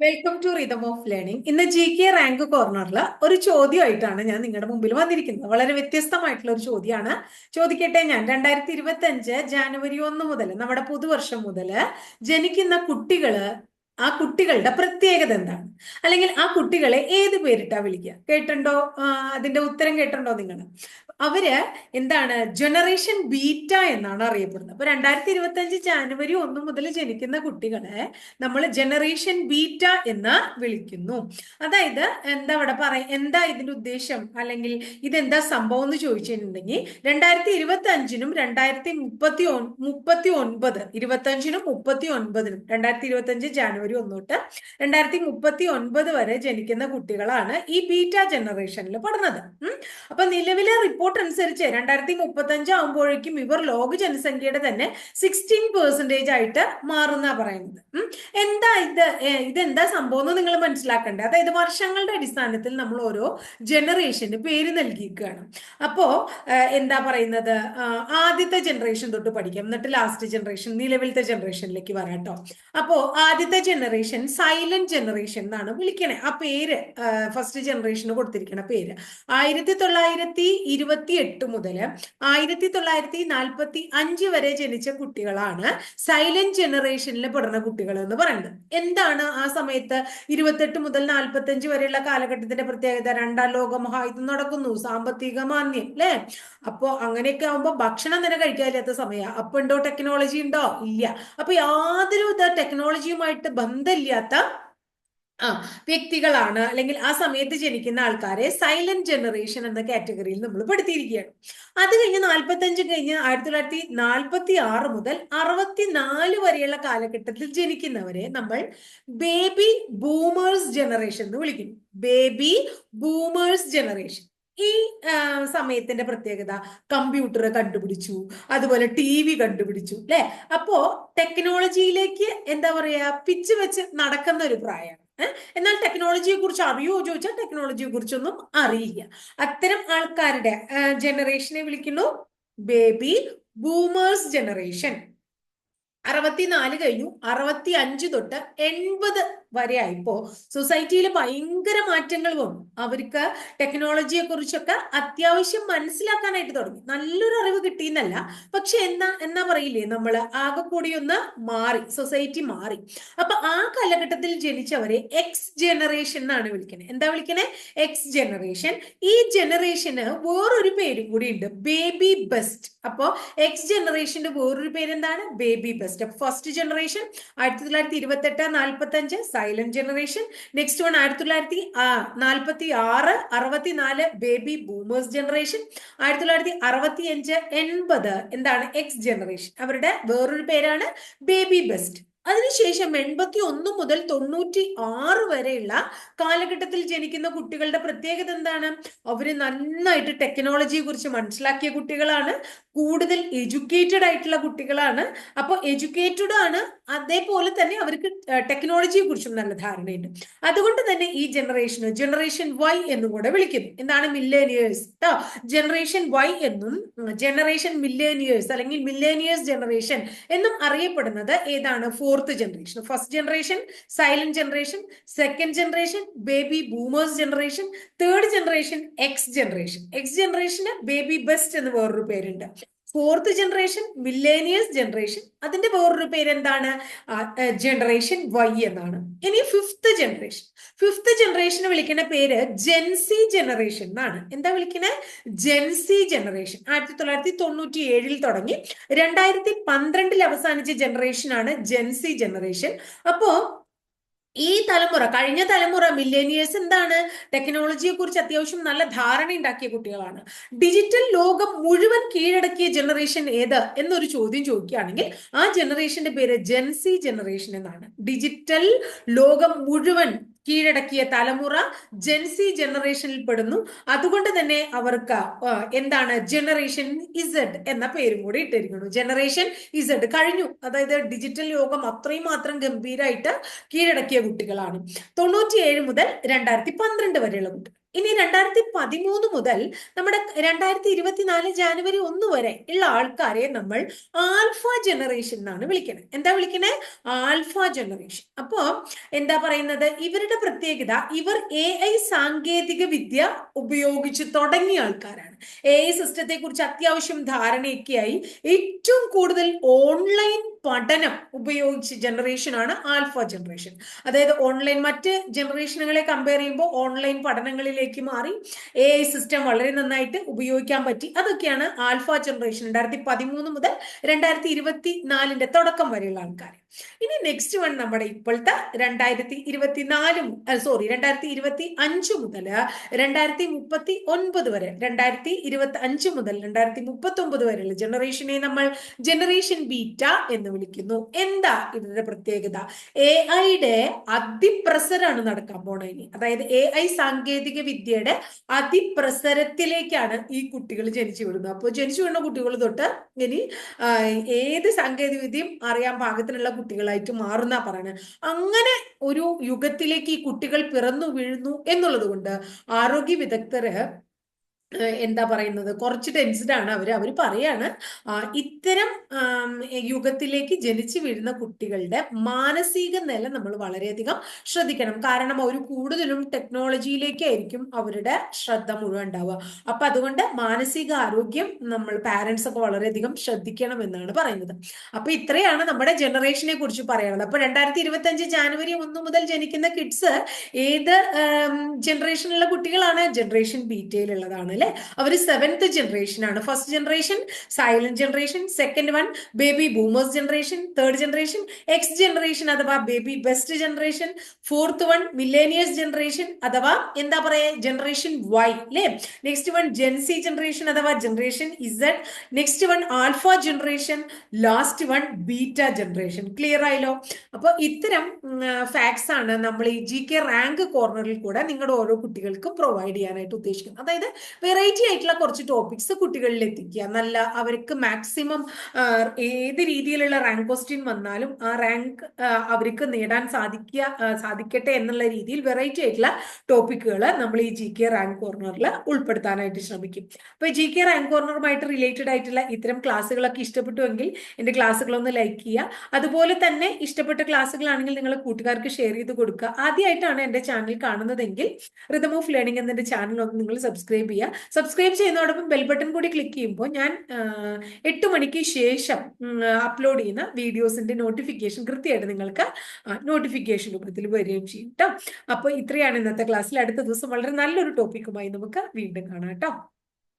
Welcome to rhythm of learning ഇന്ന് G K rank കോർണറിൽ ഒരു ചോദ്യമായിട്ടാണ് ഞാൻ നിങ്ങളുടെ മുമ്പിൽ വന്നിരിക്കുന്നത്. വളരെ വ്യത്യസ്തമായിട്ടുള്ള ഒരു ചോദ്യമാണ്. ചോദിക്കട്ടെ ഞാൻ. രണ്ടായിരത്തി ഇരുപത്തി അഞ്ച് ജാനുവരി ഒന്ന് മുതൽ നമ്മുടെ പുതുവർഷം മുതൽ ജനിക്കുന്ന കുട്ടികൾ ആ കുട്ടികളുടെ പ്രത്യേകത എന്താണ്? അല്ലെങ്കിൽ ആ കുട്ടികളെ ഏത് പേരിട്ടാ വിളിക്കുക? കേട്ടുണ്ടോ അതിന്റെ ഉത്തരം കേട്ടുണ്ടോ നിങ്ങൾ? അവർ എന്താണ് ജനറേഷൻ ബീറ്റ എന്നാണ് അറിയപ്പെടുന്നത്. അപ്പൊ രണ്ടായിരത്തി ഇരുപത്തി അഞ്ച് ജാനുവരി ഒന്ന് മുതൽ ജനിക്കുന്ന കുട്ടികളെ നമ്മൾ ജനറേഷൻ ബീറ്റ എന്ന് വിളിക്കുന്നു. അതായത് എന്താ അവിടെ പറയ എന്താ ഇതിന്റെ ഉദ്ദേശം? അല്ലെങ്കിൽ ഇതെന്താ സംഭവം എന്ന് ചോദിച്ചിട്ടുണ്ടെങ്കിൽ രണ്ടായിരത്തി ഇരുപത്തി അഞ്ചിനും രണ്ടായിരത്തി മുപ്പത്തി മുപ്പത്തി ഒൻപത് ഇരുപത്തി അഞ്ചിനും മുപ്പത്തി ഒൻപതിനും രണ്ടായിരത്തി ഇരുപത്തി അഞ്ച് ജാനുവരി ഒന്ന് ഒന്നോട്ട് രണ്ടായിരത്തി മുപ്പത്തി ഒൻപത് വരെ ജനിക്കുന്ന കുട്ടികളാണ് ഈ ബീറ്റ ജനറേഷനിൽ പെടുന്നത് അപ്പൊ നിലവിലെ റിപ്പോർട്ട് അനുസരിച്ച് രണ്ടായിരത്തി മുപ്പത്തി അഞ്ച് ആകുമ്പോഴേക്കും ഇവർ ലോക ജനസംഖ്യയുടെ തന്നെ സിക്സ്റ്റീൻ പെർസെന്റേജ് ആയിട്ട് മാറുന്ന പറയുന്നത്. എന്താ ഇത്? ഇതെന്താ സംഭവം എന്ന് നിങ്ങൾ മനസ്സിലാക്കണ്ടേ? അതായത് വർഷങ്ങളുടെ അടിസ്ഥാനത്തിൽ നമ്മൾ ഓരോ ജനറേഷന് പേര് നൽകിയിരിക്കുകയാണ്. അപ്പോ എന്താ പറയുന്നത്? ആദ്യത്തെ ജനറേഷൻ തൊട്ട് പഠിക്കാം. എന്നിട്ട് ലാസ്റ്റ് ജനറേഷൻ നിലവിലത്തെ ജനറേഷനിലേക്ക് വരാം കേട്ടോ അപ്പോ ആദ്യത്തെ ജനറേഷൻ സൈലന്റ് ജനറേഷൻ എന്നാണ് വിളിക്കണേ. ആ പേര് ഫസ്റ്റ് ജനറേഷന് കൊടുത്തിരിക്കണ പേര്. ആയിരത്തി തൊള്ളായിരത്തി ഇരുപത്തി എട്ട് മുതൽ ആയിരത്തി തൊള്ളായിരത്തി നാൽപ്പത്തി അഞ്ച് വരെ ജനിച്ച കുട്ടികളാണ് സൈലന്റ് ജനറേഷനിൽ പെടുന്ന കുട്ടികൾ എന്ന് പറയുന്നത്. എന്താണ് ആ സമയത്ത് ഇരുപത്തെട്ട് മുതൽ നാൽപ്പത്തി അഞ്ച് വരെയുള്ള കാലഘട്ടത്തിന്റെ പ്രത്യേകത? രണ്ടാം ലോക മഹായുദ്ധം നടക്കുന്നു സാമ്പത്തിക മാന്യം അല്ലെ അപ്പോ അങ്ങനെയൊക്കെ ആവുമ്പോ ഭക്ഷണം തന്നെ കഴിക്കാനില്ലാത്ത സമയം. അപ്പൊ ഉണ്ടോ ടെക്നോളജി ഉണ്ടോ? ഇല്ല. അപ്പൊ യാതൊരു ടെക്നോളജിയുമായിട്ട് ബന്ധമില്ലാത്ത ആ വ്യക്തികളാണ്. അല്ലെങ്കിൽ ആ സമയത്ത് ജനിക്കുന്ന ആൾക്കാരെ സൈലന്റ് ജനറേഷൻ എന്ന കാറ്റഗറിയിൽ നമ്മൾ പെടുത്തിയിരിക്കുകയാണ്. അത് കഴിഞ്ഞ് നാൽപ്പത്തഞ്ച് കഴിഞ്ഞ് ആയിരത്തി തൊള്ളായിരത്തി നാൽപ്പത്തി ആറ് മുതൽ അറുപത്തിനാല് വരെയുള്ള കാലഘട്ടത്തിൽ ജനിക്കുന്നവരെ നമ്മൾ ബേബി ബൂമേഴ്സ് ജനറേഷൻ എന്ന് വിളിക്കുന്നു. ബേബി ബൂമേഴ്സ് ജനറേഷൻ ഈ സമയത്തിന്റെ പ്രത്യേകത. കമ്പ്യൂട്ടർ കണ്ടുപിടിച്ചു. അതുപോലെ ടി വി കണ്ടുപിടിച്ചു. അല്ലെ അപ്പോ ടെക്നോളജിയിലേക്ക് എന്താ പറയാ? പിച്ച് വെച്ച് നടക്കുന്ന ഒരു പ്രായമാണ്. എന്നാൽ ടെക്നോളജിയെ കുറിച്ച് അറിയോ? ചോദിച്ചാൽ ടെക്നോളജിയെ കുറിച്ചൊന്നും അറിയില്ല. അത്തരം ആൾക്കാരുടെ ജനറേഷനെ വിളിക്കുന്നു ബേബി ബൂമേഴ്സ് ജനറേഷൻ അറുപത്തിനാല് കഴിഞ്ഞു. അറുപത്തി അഞ്ച് തൊട്ട് എൺപത് വരെ ഇപ്പോ സൊസൈറ്റിയിൽ ഭയങ്കര മാറ്റങ്ങൾ വന്നു. അവർക്ക് ടെക്നോളജിയെ കുറിച്ചൊക്കെ അത്യാവശ്യം മനസ്സിലാക്കാനായിട്ട് തുടങ്ങി. നല്ലൊരു അറിവ് കിട്ടിയെന്നല്ല. പക്ഷെ എന്നാ എന്നാ പറയില്ലേ? നമ്മൾ ആകെ കൂടി ഒന്ന് മാറി സൊസൈറ്റി മാറി. അപ്പൊ ആ കാലഘട്ടത്തിൽ ജനിച്ചവരെ എക്സ് ജനറേഷൻ എന്നാണ് വിളിക്കുന്നത് എന്താ വിളിക്കണേ? എക്സ് ജനറേഷൻ ഈ ജനറേഷന് വേറൊരു പേരും കൂടി ഉണ്ട്. ബേബി ബെസ്റ്റ് അപ്പോ എക്സ് ജനറേഷന്റെ വേറൊരു പേര് എന്താണ് ബേബി ബെസ്റ്റ് ഫസ്റ്റ് ജനറേഷൻ ആയിരത്തി തൊള്ളായിരത്തി ഇരുപത്തെട്ട് നാൽപ്പത്തി അഞ്ച് സൈലന്റ് ജനറേഷൻ നെക്സ്റ്റ് വൺ ആയിരത്തി തൊള്ളായിരത്തി നാൽപ്പത്തി ആറ് അറുപത്തിനാല് ബേബി ബൂമേഴ്സ് ജനറേഷൻ ആയിരത്തി തൊള്ളായിരത്തി അറുപത്തി അഞ്ച് എൺപത് എന്താണ് എക്സ് ജനറേഷൻ അവരുടെ വേറൊരു പേരാണ് ബേബി ബെസ്റ്റ് അതിനുശേഷം എൺപത്തി ഒന്ന് മുതൽ തൊണ്ണൂറ്റി ആറ് വരെയുള്ള കാലഘട്ടത്തിൽ ജനിക്കുന്ന കുട്ടികളുടെ പ്രത്യേകത എന്താണ്? അവർ നന്നായിട്ട് ടെക്നോളജിയെ കുറിച്ച് മനസ്സിലാക്കിയ കുട്ടികളാണ്. കൂടുതൽ എഡ്യൂക്കേറ്റഡ് ആയിട്ടുള്ള കുട്ടികളാണ്. അപ്പോൾ എഡ്യൂക്കേറ്റഡ് ആണ്. അതേപോലെ തന്നെ അവർക്ക് ടെക്നോളജിയെ കുറിച്ചും നല്ല ധാരണയുണ്ട്. അതുകൊണ്ട് തന്നെ ഈ ജനറേഷൻ ജനറേഷൻ വൈ എന്നും കൂടെ വിളിക്കുന്നു. എന്താണ് മില്ലേനിയേഴ്സ് കേട്ടോ ജനറേഷൻ വൈ എന്നും ജനറേഷൻ മില്ലേനിയേഴ്സ് അല്ലെങ്കിൽ മില്ലേനിയേഴ്സ് ജനറേഷൻ എന്നും അറിയപ്പെടുന്നത് ഏതാണ്? Fourth generation first generation silent generation second generation baby boomers generation third generation X generation X ജനറേഷന് ബേബി ബെസ്റ്റ് എന്ന് വേറൊരു പേരുണ്ട്. ഫോർത്ത് ജനറേഷൻ മില്ലേനിയസ് ജനറേഷൻ അതിന്റെ വേറൊരു പേര് എന്താണ് ജനറേഷൻ വൈ എന്നാണ്. ഇനി ഫിഫ്ത്ത് ജനറേഷൻ ഫിഫ്ത്ത് ജനറേഷൻ വിളിക്കുന്ന പേര് ജെൻസി ജനറേഷൻ എന്നാണ്. എന്താ വിളിക്കുന്നത് ജെൻസി ജനറേഷൻ ആയിരത്തി തൊള്ളായിരത്തി തൊണ്ണൂറ്റി ഏഴിൽ തുടങ്ങി. രണ്ടായിരത്തി പന്ത്രണ്ടിൽ അവസാനിച്ച ജനറേഷൻ ആണ് ജെൻസി ജനറേഷൻ അപ്പോ ഈ തലമുറ കഴിഞ്ഞ തലമുറ മില്ലേനിയേഴ്സ് എന്താണ്? ടെക്നോളജിയെ കുറിച്ച് അത്യാവശ്യം നല്ല ധാരണ ഉണ്ടാക്കിയ കുട്ടികളാണ്. ഡിജിറ്റൽ ലോകം മുഴുവൻ കീഴടക്കിയ ജനറേഷൻ ഏത്? എന്നൊരു ചോദ്യം ചോദിക്കുകയാണെങ്കിൽ ആ ജനറേഷന്റെ പേര് ജെൻസി ജനറേഷൻ എന്നാണ്. ഡിജിറ്റൽ ലോകം മുഴുവൻ കീഴടക്കിയ തലമുറ ജെൻസി ജനറേഷനിൽ പെടുന്നു. അതുകൊണ്ട് തന്നെ അവർക്ക് എന്താണ് ജനറേഷൻ ഇസഡ് എന്ന പേരും കൂടി ഇട്ടിരിക്കുന്നു. ജനറേഷൻ ഇസഡ് കഴിഞ്ഞു. അതായത് ഡിജിറ്റൽ യോഗം അത്രയും മാത്രം ഗംഭീരമായിട്ട് കീഴടക്കിയ കുട്ടികളാണ്. തൊണ്ണൂറ്റിയേഴ് മുതൽ രണ്ടായിരത്തി പന്ത്രണ്ട് വരെയുള്ള കുട്ടികൾ. ഇനി രണ്ടായിരത്തി പതിമൂന്ന് മുതൽ നമ്മുടെ രണ്ടായിരത്തി ഇരുപത്തിനാല് ജാനുവരി ഒന്ന് വരെ ഉള്ള ആൾക്കാരെ നമ്മൾ ആൽഫ ജനറേഷൻ എന്നാണ് വിളിക്കുന്നത് എന്താ വിളിക്കുന്നത് ആൽഫ ജനറേഷൻ. അപ്പോ എന്താ പറയുന്നത്? ഇവരുടെ പ്രത്യേകത ഇവർ എ ഐ സാങ്കേതിക വിദ്യ ഉപയോഗിച്ച് തുടങ്ങിയ ആൾക്കാരാണ്. എ ഐ സിസ്റ്റത്തെ കുറിച്ച് അത്യാവശ്യം ധാരണയൊക്കെയായി ഏറ്റവും കൂടുതൽ ഓൺലൈൻ പഠനം ഉപയോഗിച്ച ജനറേഷനാണ് ആൽഫ ജനറേഷൻ അതായത് ഓൺലൈൻ മറ്റ് ജനറേഷനുകളെ കമ്പയർ ചെയ്യുമ്പോൾ ഓൺലൈൻ പഠനങ്ങളിലേക്ക് മാറി എ ഐ സിസ്റ്റം വളരെ നന്നായിട്ട് ഉപയോഗിക്കാൻ പറ്റി. അതൊക്കെയാണ് ആൽഫ ജനറേഷൻ രണ്ടായിരത്തി പതിമൂന്ന് മുതൽ രണ്ടായിരത്തി ഇരുപത്തി നാലിന്റെ തുടക്കം വരെയുള്ള ആൾക്കാർ. ഇനി നെക്സ്റ്റ് വൺ നമ്മുടെ ഇപ്പോഴത്തെ രണ്ടായിരത്തി ഇരുപത്തിനാല് സോറി രണ്ടായിരത്തി ഇരുപത്തി അഞ്ച് മുതൽ രണ്ടായിരത്തി മുപ്പത്തി ഒൻപത് വരെ രണ്ടായിരത്തി ഇരുപത്തി അഞ്ച് മുതൽ രണ്ടായിരത്തി മുപ്പത്തി ഒമ്പത് വരെയുള്ള ജനറേഷനെ നമ്മൾ ജനറേഷൻ ബീറ്റ എന്ന് വിളിക്കുന്നു. എന്താ ഇതിന്റെ പ്രത്യേകത? എ ഐയുടെ അതിപ്രസരാണ് നടക്കാൻ പോണത് ഇനി. അതായത് എ ഐ സാങ്കേതിക വിദ്യയുടെ അതിപ്രസരത്തിലേക്കാണ് ഈ കുട്ടികൾ ജനിച്ചു വിടുന്നത്. അപ്പോൾ ജനിച്ചു വീണ കുട്ടികൾ തൊട്ട് ഇനി ഏത് സാങ്കേതിക വിദ്യയും അറിയാൻ പാകത്തിനുള്ള കുട്ടികളായിട്ട് മാറുന്ന പറയുന്നത് അങ്ങനെ ഒരു യുഗത്തിലേക്ക് ഈ കുട്ടികൾ പിറന്നു വീഴുന്നു എന്നുള്ളത് കൊണ്ട് ആരോഗ്യ വിദഗ്ധര് എന്താ പറയുന്നത്? കുറച്ച് ടെൻസ്ഡ് ആണ് അവർ അവർ പറയാണ് ഇത്തരം യുഗത്തിലേക്ക് ജനിച്ചു വീഴുന്ന കുട്ടികളുടെ മാനസിക നില നമ്മൾ വളരെയധികം ശ്രദ്ധിക്കണം. കാരണം അവർ കൂടുതലും ടെക്നോളജിയിലേക്കായിരിക്കും അവരുടെ ശ്രദ്ധ മുഴുവൻ ഉണ്ടാവുക. അപ്പൊ അതുകൊണ്ട് മാനസിക ആരോഗ്യം നമ്മൾ പാരൻസ് ഒക്കെ വളരെയധികം ശ്രദ്ധിക്കണം എന്നാണ് പറയുന്നത്. അപ്പൊ ഇത്രയാണ് നമ്മുടെ ജനറേഷനെ കുറിച്ച് പറയുന്നത് അപ്പൊ രണ്ടായിരത്തി ഇരുപത്തി അഞ്ച് ജാനുവരി ഒന്ന് മുതൽ ജനിക്കുന്ന കിഡ്സ് ഏത് ജനറേഷനിലുള്ള കുട്ടികളാണ്? ജനറേഷൻ ബീറ്റയിലുള്ളതാണ് അല്ലെ? അവർ സെവൻത്ത് ജനറേഷൻ ആണ്. First generation silent generation second one baby boomers generation third generation X generation അഥവാ baby best generation fourth one millennials generation അഥവാ എന്താ പറയാ? ജനറേഷൻ വൈ അല്ലേ next one Gen Z generation അഥവാ generation Z next one alpha generation last one beta generation clear ആയല്ലോ? അപ്പോൾ ഇത്തരം facts ആണ് നമ്മൾ ഈ ജി കെ റാങ്ക് കോർണറിൽ കൂടെ നിങ്ങളുടെ ഓരോ കുട്ടികൾക്കും പ്രൊവൈഡ് ചെയ്യാനായിട്ട് ഉദ്ദേശിക്കുന്നത്. അതായത് വെറൈറ്റി ആയിട്ടുള്ള കുറച്ച് ടോപ്പിക്സ് കുട്ടികളിൽ എത്തിക്കുക. നല്ല അവർക്ക് മാക്സിമം ഏത് രീതിയിലുള്ള റാങ്ക് ക്വസ്റ്റ്യൻ വന്നാലും ആ റാങ്ക് അവർക്ക് നേടാൻ സാധിക്കുക സാധിക്കട്ടെ എന്നുള്ള രീതിയിൽ വെറൈറ്റി ആയിട്ടുള്ള ടോപ്പിക്കുകൾ നമ്മൾ ഈ ജി കെ റാങ്ക് കോർണറിൽ ഉൾപ്പെടുത്താനായിട്ട് ശ്രമിക്കും. അപ്പോൾ ജി കെ റാങ്ക് കോർണറുമായിട്ട് റിലേറ്റഡ് ആയിട്ടുള്ള ഇത്തരം ക്ലാസ്സുകളൊക്കെ ഇഷ്ടപ്പെട്ടുവെങ്കിൽ എന്റെ ക്ലാസ്സുകളൊന്ന് ലൈക്ക് ചെയ്യുക. അതുപോലെ തന്നെ ഇഷ്ടപ്പെട്ട ക്ലാസ്സുകളാണെങ്കിൽ നിങ്ങൾ കൂട്ടുകാർക്ക് ഷെയർ ചെയ്ത് കൊടുക്കുക. ആദ്യമായിട്ടാണ് എന്റെ ചാനൽ കാണുന്നതെങ്കിൽ റിതം ഓഫ് ലേണിംഗ് എന്നതിന്റെ ചാനൽ ഒന്ന് നിങ്ങൾ സബ്സ്ക്രൈബ് ചെയ്യുക. സബ്സ്ക്രൈബ് ചെയ്യുന്നതോടൊപ്പം ബെൽ ബട്ടൺ കൂടി ക്ലിക്ക് ചെയ്യുമ്പോൾ ഞാൻ എട്ട് മണിക്ക് ശേഷം അപ്ലോഡ് ചെയ്യുന്ന വീഡിയോസിന്റെ നോട്ടിഫിക്കേഷൻ കൃത്യമായിട്ട് നിങ്ങൾക്ക് നോട്ടിഫിക്കേഷൻ രൂപത്തിൽ വരികയും ചെയ്യും കേട്ടോ അപ്പോൾ ഇത്രയാണ് ഇന്നത്തെ ക്ലാസ്സിൽ അടുത്ത ദിവസം വളരെ നല്ലൊരു ടോപ്പിക്കുമായി നമുക്ക് വീണ്ടും കാണാം കേട്ടോ